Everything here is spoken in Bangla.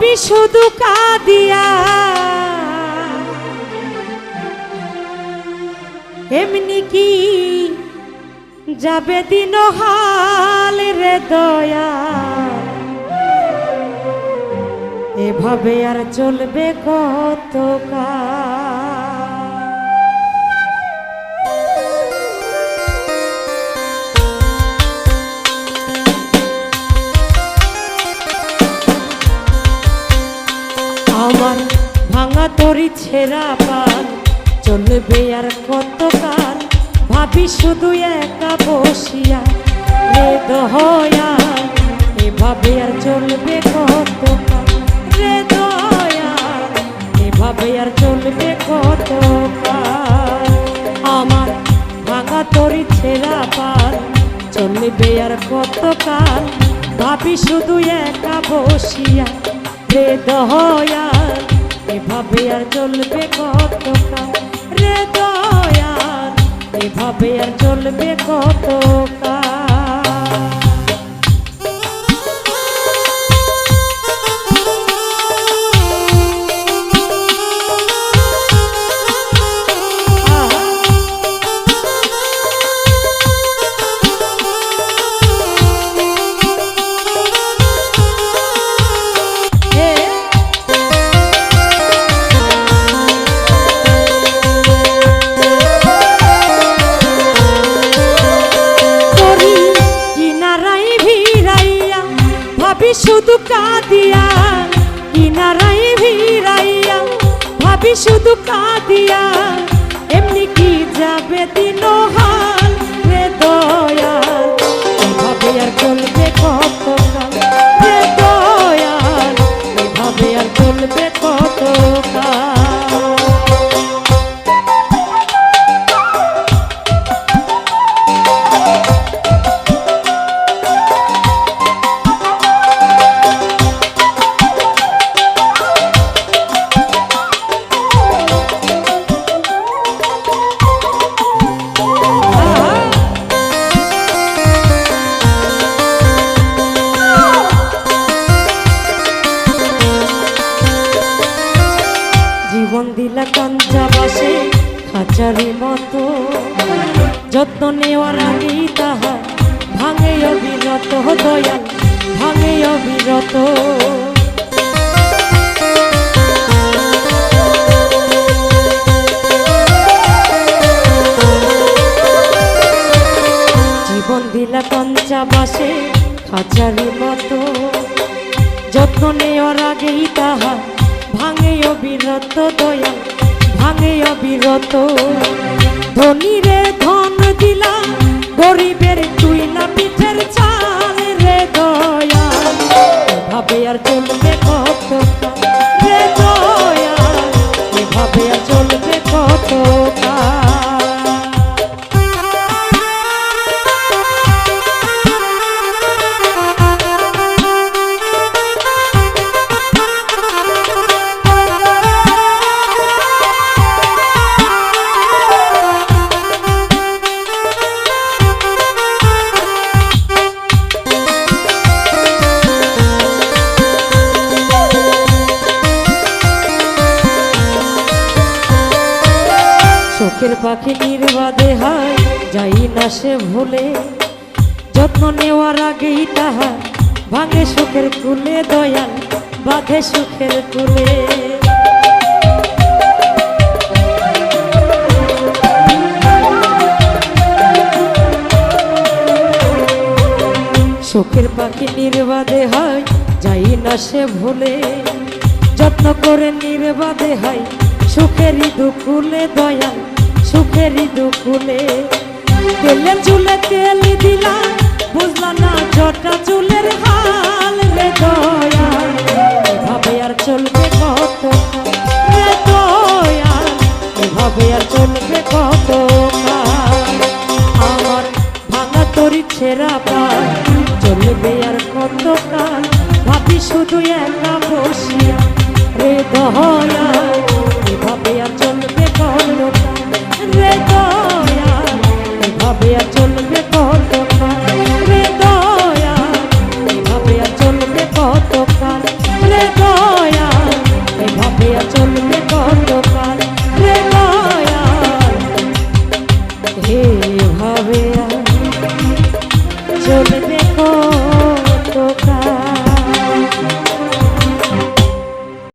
ভাবি শুধু কাদিয়া। এমনি কি যাবে দিন হাল রে দয়া? এভাবে আর চলবে কত আমার ভাঙা তরি ছেঁড়া পাল, চলবে আর কত কাল ভাবি শুধু একা বসিয়া রে দয়া এভাবে আর চলবে কত কাল রে দয়া এভাবে আর চলবে কত কাল আমার ভাঙা তরি ছেঁড়া পাল, চলবে আর কত কাল ভাবি শুধু একা বসিয়া রে দয়াল এভাবে আর চলবে কতকাল? রে দয়াল এভাবে আর চলবে কত কাদিয়া কিনারাই ভিড়াইয়া, ভাবি শুধু কাদিয়া, এমনি কি যাবে দিন হাল রে দয়াল? এভাবে আর চলবে যত্ন নেওয়ার আগেই তাহা ভাঙে অবিরত দয়াল, ভাঙে অবিরত জীবন দিলা কাঞ্চা বাসে খাঁচারি মতো। যত্ন নেওয়ার আগেই তাহা ভাঙে অবিরত দয়া ভাঙে অবিরত ধনীরে ধন চোখের পাখি নির্বাদে হয়, যাই না সে ভুলে। যত্ন নেওয়ার আগেই তাহা ভাঙে সুখের কুলে, দয়াল বাঁধে সুখের কুলে। সুখের পাখি নির্বাদে হয়, যাই না সে ভুলে। যত্ন করে নির্বাদে হয়, সুখেরই দুকুলে, দয়াল সুখেরই দুকুলে তেলে চুলে তেল দিলা, বুঝলা না ছটা চুলের হাল রে দয়াল এভাবে আর চলবে কত? রে দয়াল এভাবে আর চলবে কত আমার ভাঙা তরি ছেঁড়া পাল, চলবে আর কত কাল? ভাবি শুধু একা বসিয়া, রে দয়া। okay.